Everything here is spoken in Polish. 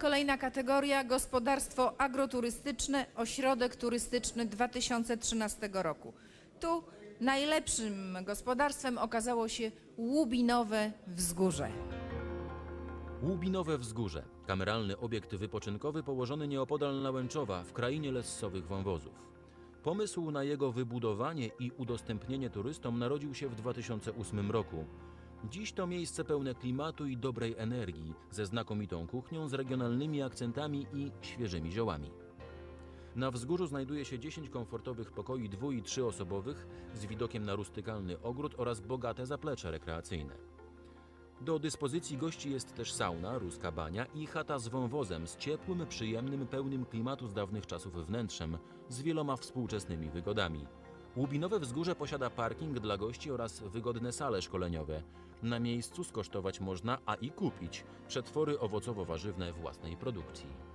Kolejna kategoria gospodarstwo agroturystyczne, ośrodek turystyczny 2013 roku. Tu najlepszym gospodarstwem okazało się Łubinowe Wzgórze. Łubinowe Wzgórze. Kameralny obiekt wypoczynkowy położony nieopodal Nałęczowa w krainie lessowych wąwozów. Pomysł na jego wybudowanie i udostępnienie turystom narodził się w 2008 roku. Dziś to miejsce pełne klimatu i dobrej energii, ze znakomitą kuchnią, z regionalnymi akcentami i świeżymi ziołami. Na wzgórzu znajduje się 10 komfortowych pokoi dwu- i trzyosobowych z widokiem na rustykalny ogród oraz bogate zaplecze rekreacyjne. Do dyspozycji gości jest też sauna, ruska bania i chata z wąwozem z ciepłym, przyjemnym, pełnym klimatu z dawnych czasów wnętrzem, z wieloma współczesnymi wygodami. Łubinowe Wzgórze posiada parking dla gości oraz wygodne sale szkoleniowe. Na miejscu skosztować można, a i kupić przetwory owocowo-warzywne własnej produkcji.